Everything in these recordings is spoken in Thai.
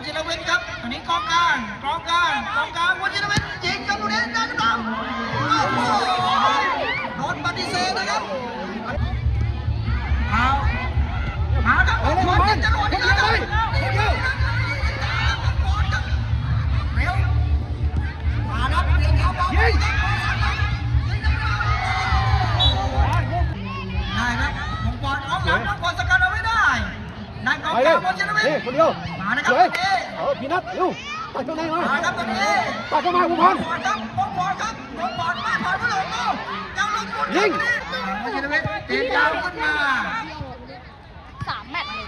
วันชิรวิทย์ครับอันนี้กองกลางกองกลางกองกลางวันชิรวิทย์ยิงกับลูกนี้ได้หรือเปล่าโอ้โหโดนปฏิเสธนะครับเอามาครับบอลยิงจรวดอีกแล้วครับเร็วมาครับเรียนเขาบอลได้ครับมงกรออกหลังมงกรสกัดเอาไว้ได้ได้กองไปกเลลายงบอลชนะเวนี่ทคนเดียว มานะครับสตวอยนนี้เออพี่นัทเร็วตัดเข้าในมามาครับตอนนี้ตัดเข้ามาคุณพมรงกรครับมงกรครับมงกรมาถอยผู้หลงโอ้ยังลงทุนยิงบอลชนะเวทตียาวขึ้นมา สามแมตช์เลย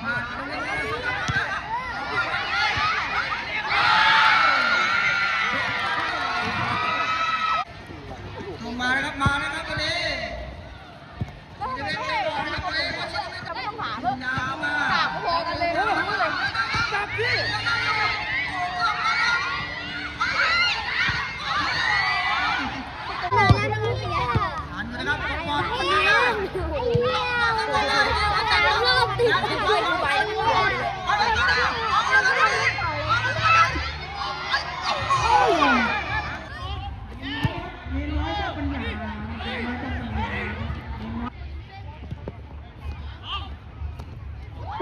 ลงมานะครับมานะครับตอนนี้บอลชนะเวทไม่รอนะครับตอนนี้บอลชนะเวท จะไม่ต้องหาเพิ่ม ยาวมา สามพอกันเลยนะพูดเลย จับพี่ หันนะครับมงกรขึ้นมา แต่เราเริ่มติดไปไป เอาเลยเอาเลยเอาเลยเอาเลย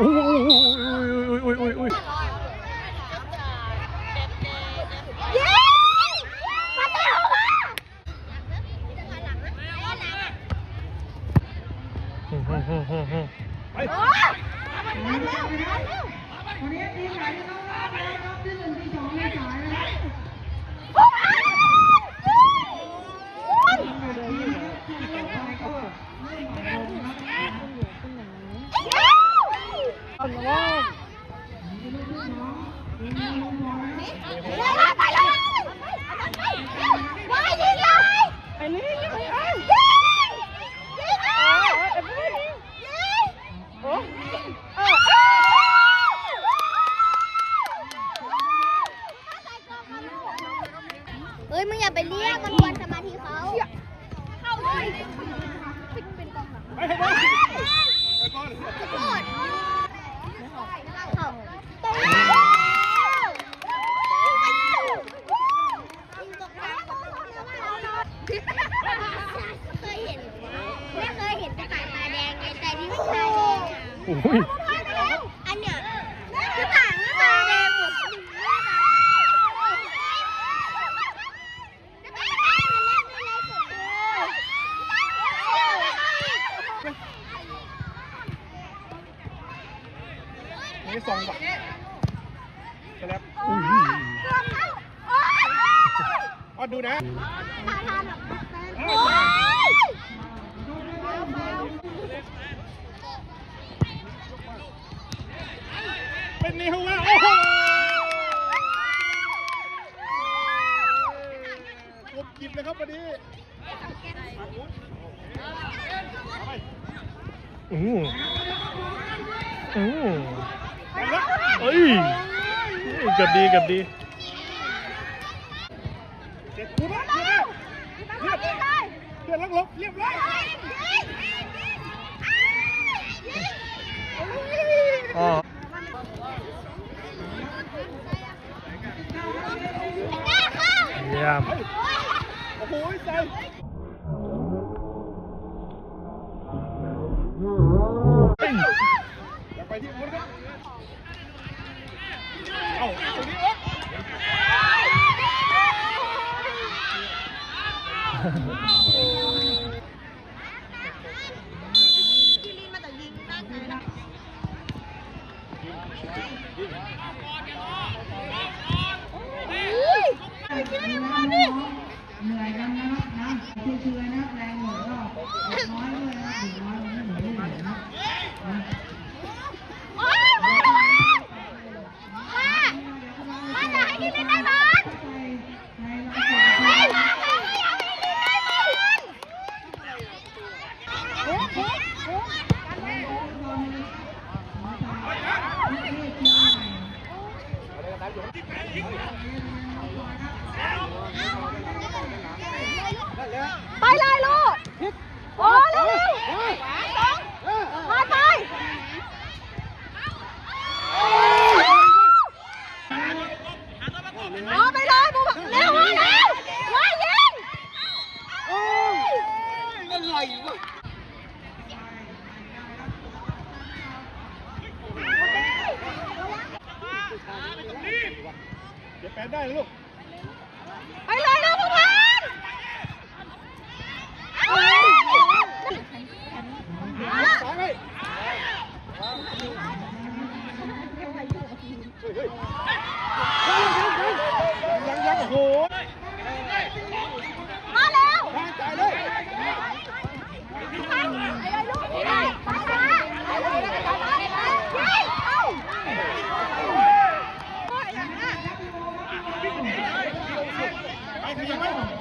อุ้ยอุ้ยอุ้ยอุ้ยอุ้ย ยิงมาเตะออกมา ไปโอ้ยมาเร็วมาเร็ววันนี้ทีมไหนที่เข้ารอบแล้วครับที่หนึ่งที่สองที่สามนะครับ โอ้ยไปเลยไปยิงเลยไปเลยยิงยิงยิงโอ้เออ เฮ้ยมึงอย่าไปเรียกมันควรสมาธิเขา เข้าเลยเป็นกองหลัง ไปให้บอลไปบอล โคตรเขาตรงเคยเห็นไม่เคยเห็นกระต่ายตาแดงไงแต่นี่ไม่ตาแดงอะ อุ้ย อันเนี้ยกระต่ายไม่ตาแดงหมด นี่ ส่งแบบสแลปอุ้ยอ๋อดูนะเป็นนี่เขาว่าโอ้โหกบกินเลยครับวันนี้อืมอืม เอ้ยเกับดีกับดีเจ็ดคูนะเรียบเรียเรียบลักลบเรียบร้อยอ๋อเยี่ยมโอ้โหใส่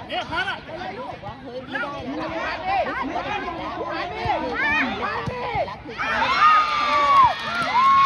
เนี่ยมาละเฮ้ยไม่ได้แล้ว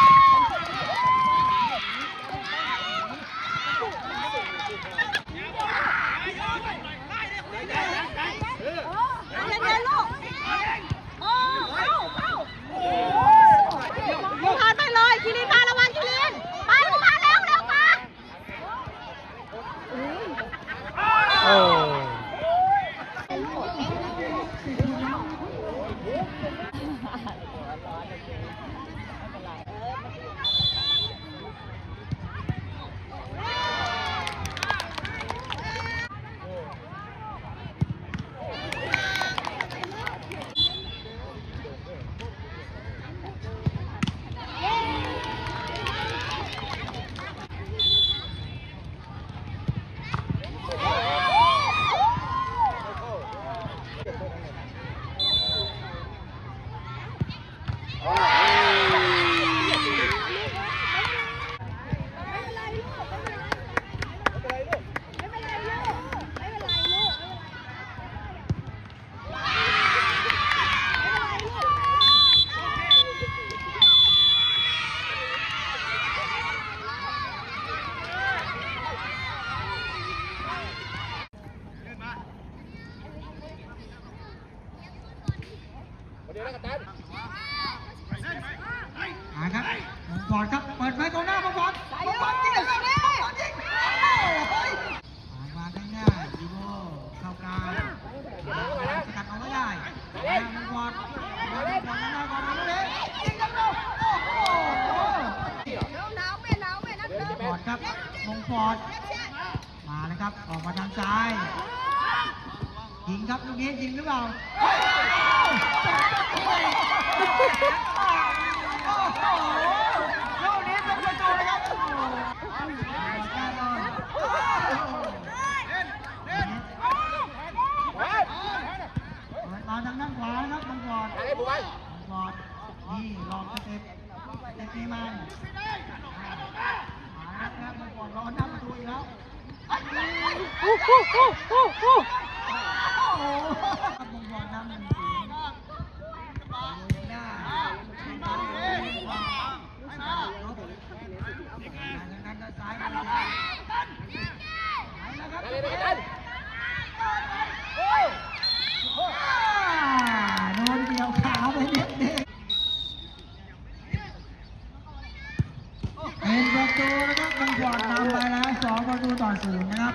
นครับ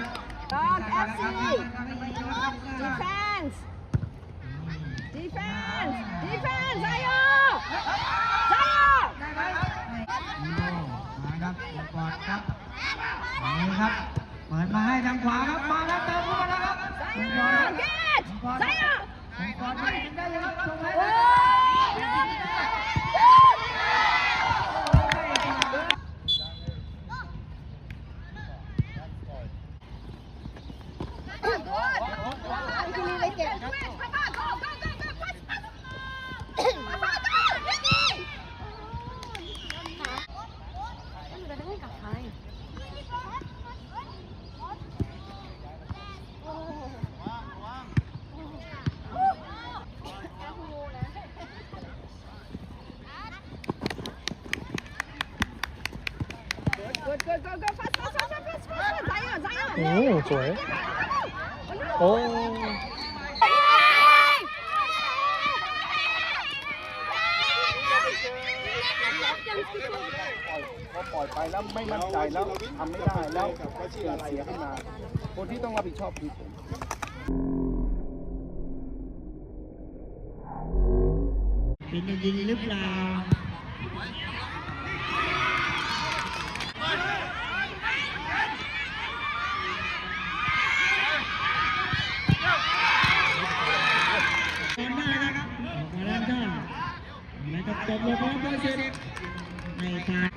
ดอนเอฟซีดีเฟนส์ดีเฟนส์ดีเฟนส์ไซโอไซโอมาครับกอดครับนี่ครับ เปิดมาให้ทางขวาครับ มาแล้วเติมเข้ามาแล้วครับไซโอเกตไซโอได้ยังครับตรงไหน อืมสวยโอ้ไปแล้วไม่มั่นใจแล้วทำไม่ได้แล้วก็เชื่ออะไรขึ้นมาคนที่ต้องรับผิดชอบคือผมเป็นยิงหรือเปล่า ตบลงพร้อมเบอร์สิบไม่ขาด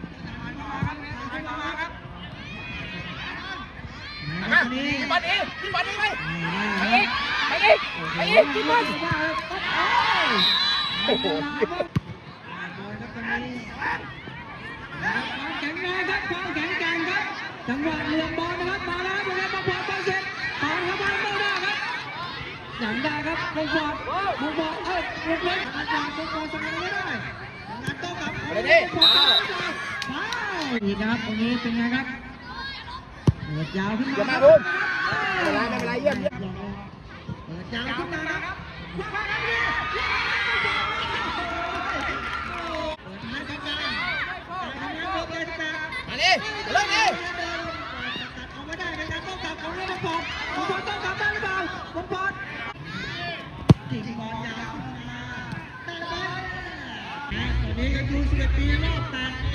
นะครับนี่บอลเองบอลเองไปไม่ได้ไปอีกไปอีกกินบอลโอ้โหแข็งแรงครับความแข็งแกร่งครับจังหวะเหลี่ยมบอลนะครับมาแล้วมาแล้วมาพอเบอร์สิบตอนเข้ามาไม่ได้ครับยังได้ครับลงบอลลงบอลเอ้ยลงเล่นอาจารย์ลงบอลสมัยไม่ได้งานโต้กลับไปดิ อีกครับตรงนี้เป็นไงครับเปิดยาวขึ้นมาอย่ามาบุญไม่เป็นไรไม่เป็นไรเยี่ยมเยี่ยมเปิดยาวขึ้นมาครับเปิดท้ายครับการทำงานโดดเด่มเลิกดิเอาไม่ได้เป็นการต้องกลับของเรื่องบอลบอลต้องกลับได้หรือเปล่าบอลบอลจิงบอลยาวขึ้นมาแต่บอลตอนนี้ก็ดู11ปีรอบ8เก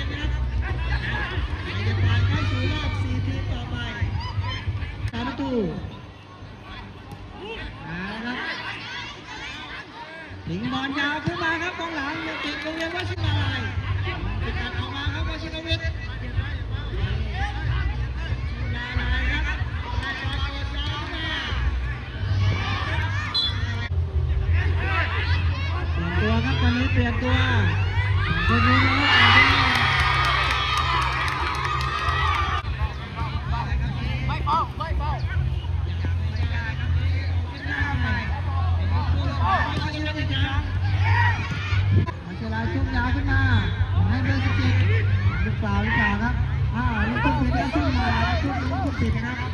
มมาชุ่มลูกตุ้มผิดนะครับ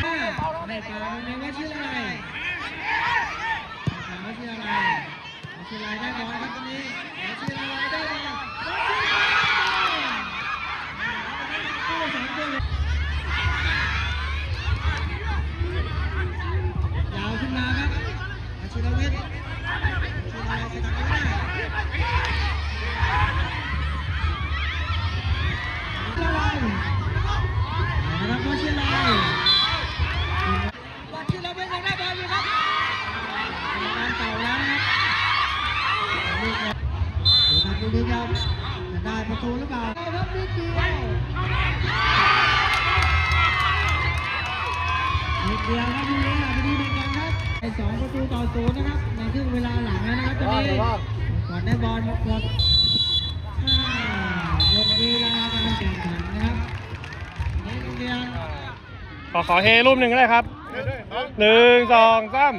ไม่เปล่าไม่ว่าชื่ออะไรไม่ชื่ออะไรไม่ชื่ออะไรได้บอลครับตอนนี้ไม่ชื่ออะไรได้บอลผู้สามตัวเลย ยาวขึ้นมาครับอาชิรวิทย์ชิรวิทย์สกัดไม่ได้ละลายนะครับวชิรวิทย์วชิรวิทย์ยังได้บอลอยู่ครับเป็นการเต่าแล้วนะครับลูกเนี่ยดูครับดูดีครับจะได้ประตูหรือเปล่าครับนิดเดียวนิด เดียวครับดูเลยอาจจะดีเหมือนกันครับไอสองประตูต่อศูนย์นะครับในครึ่งเวลาหลังแล้วนะครับตอนนี้ก่อนได้บอลหมดหมดเวลาการแข่งขันนะครับในโรงเรียนขอขอเฮรูปหนึ่งก็ได้ครับหนึ่งสองสาม